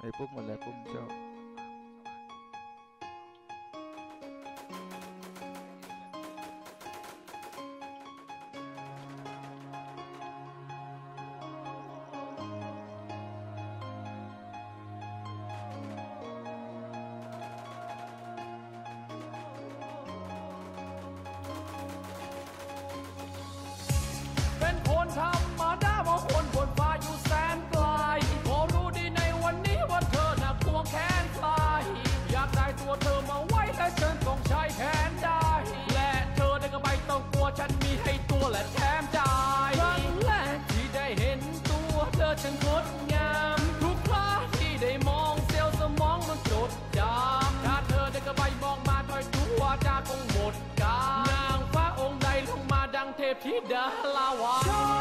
ไอ้ปุ๊บหมดเลยปุ๊บชอบ ช่างงดงามทุกคราที่ได้มองเซลสมองมันจดจำถ้าเธอได้กระใบมองมาถอยทุกวาจาคงหมดกานางฟ้าองค์ใดลงมาดังเทพธิดาลาวา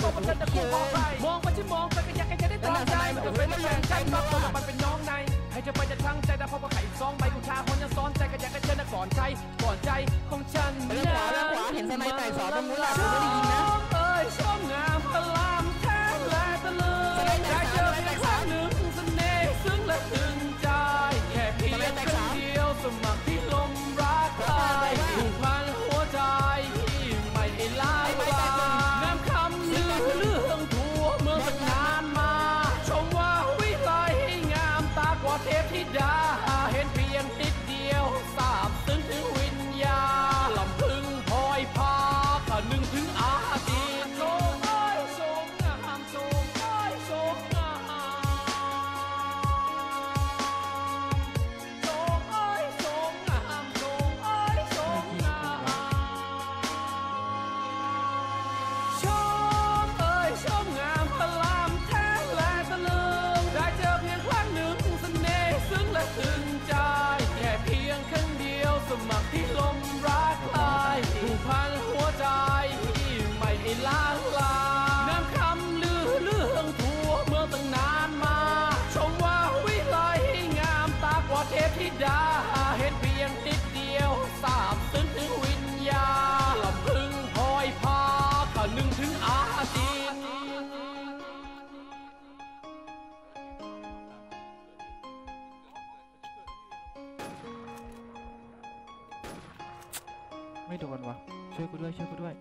พอมันเล่นตะคู่พอใครมองไปที่มองไปก็อยากให้จะได้ตอนใจมันจะเป็นแฟนฉันมากกว่มันเป็นน้องในให้เธอไปจะทั้งใจแต่พอมาไข่ซองใบกุชาคนยังซ้อนใจก็อยากให้เธอน่ะก่อนใจก่อนใจของฉันเลี้ยวขวาด้ยวขวาเห็นไหมไต่สอบตรงนู้นแหะ die. ไม่โดนวะช่วยกูด้วยช่วยกูด้วย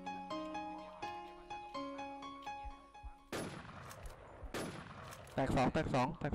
แตกสองแตกสองแตก